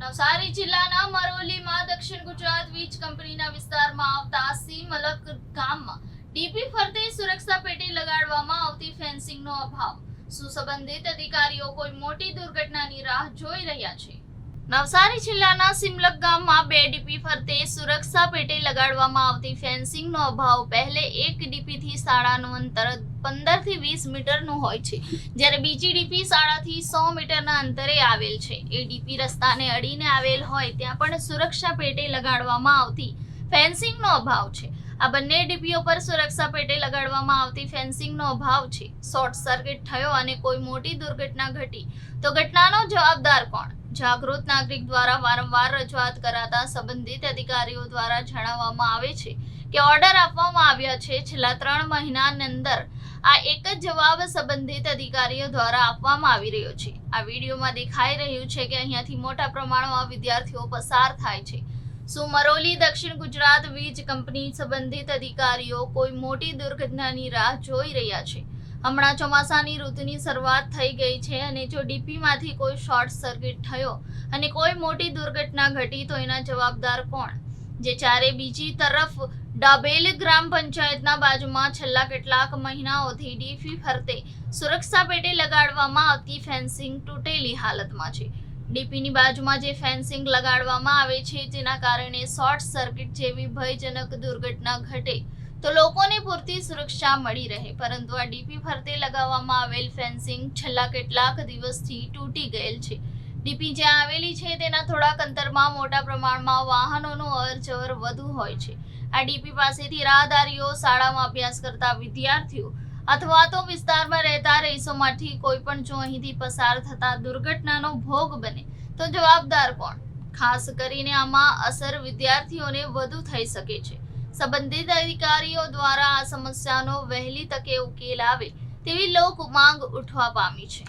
નવસારી જિલ્લાના મરોલીમાં દક્ષિણ ગુજરાત વીજ કંપનીના વિસ્તારમાં આવતા સીમલક ગામમાં ડીપી ફરતે સુરક્ષા પેટી લગાડવામાં આવતી ફેન્સિંગનો અભાવ. સુસંબંધિત અધિકારીઓ કોઈ મોટી દુર્ઘટનાની રાહ જોઈ રહ્યા છે. નવસારી જિલ્લાના સિમલક ગામમાં બે ડીપી ફરતે સુરક્ષા પેટે લગાડવામાં આવતી ફેન્સિંગનો અભાવ પહેલે એક ડીપીથી શાળાનું અંતર પંદરથી વીસ મીટરનું હોય છે, જ્યારે બીજી ડીપી શાળાથી સો મીટરના અંતરે આવેલ છે. એ ડીપી રસ્તાને અડીને આવેલ હોય ત્યાં પણ સુરક્ષા પેટે લગાડવામાં આવતી ફેન્સિંગનો અભાવ છે. આ બંને ડીપીઓ પર સુરક્ષા પેટે લગાડવામાં આવતી ફેન્સિંગનો અભાવ છે. શોર્ટ સર્કિટ થયો અને કોઈ મોટી દુર્ઘટના ઘટી. તો ઘટનાનો જવાબદાર કોણ? જાગૃત નાગરિક દ્વારા વારંવાર રજૂઆત કરાતા સંબંધિત અધિકારીઓ દ્વારા જણાવવામાં આવે છે કે ઓર્ડર આપવામાં આવ્યા છે. છેલ્લા ત્રણ મહિનાની અંદર આ એક જ જવાબ સંબંધિત અધિકારીઓ દ્વારા આપવામાં આવી રહ્યો છે. આ વિડીયોમાં દેખાઈ રહ્યું છે કે અહીંયાથી મોટા પ્રમાણમાં વિદ્યાર્થીઓ પસાર થાય છે. શું મરોલી દક્ષિણ ગુજરાત વીજ કંપની સંબંધિત અધિકારીઓ કોઈ મોટી દુર્ઘટનાની રાહ જોઈ રહ્યા છે. હમણાં ચોમાસાની ઋતુની શરૂઆત થઈ ગઈ છે અને જો ડીપીમાંથી કોઈ શોર્ટ સર્કિટ થયો અને કોઈ મોટી દુર્ઘટના ઘટી, તો એના જવાબદાર કોણ? જે ચારે બીજી તરફ ડાબેલ ગ્રામ પંચાયતના બાજુમાં છેલ્લા કેટલાક મહિનાઓથી ડીપી ફરતે સુરક્ષા પેટે લગાડવામાં આવતી ફેન્સિંગ તૂટેલી હાલતમાં છે. ડીપીની બાજુમાં જે ફેન્સિંગ લગાડવામાં આવે છે જેના કારણે શોર્ટ સર્કિટ જેવી ભયજનક દુર્ઘટના ઘટે. તો લોકોને પૂરતી સુરક્ષા મળી રહે, પરંતુ આ ડીપી ફરતે લગાવવામાં આવેલ ફેન્સિંગ છેલ્લા કેટલાક દિવસથી તૂટી ગયેલ છે. ડીપી જ્યાં આવેલી છે, તેના થોડાક અંતરમાં મોટા પ્રમાણમાં વાહનોનું અવરજવર વધુ હોય છે. આ ડીપી પાસેથી રાહદારીઓ, શાળામાં અભ્યાસ કરતા વિદ્યાર્થીઓ અથવા તો વિસ્તારમાં રહેતા રહીશોમાંથી કોઈ પણ જો અહીંથી પસાર થતા દુર્ઘટનાનો ભોગ બને, તો જવાબદાર કોણ? ખાસ કરીને આમાં અસર વિદ્યાર્થીઓને વધુ થઈ શકે છે. સંબંધિત અધિકારીઓ દ્વારા આ સમસ્યાનો વહેલી તકે ઉકેલ આવે તેવી લોક માંગ ઉઠવા પામી છે.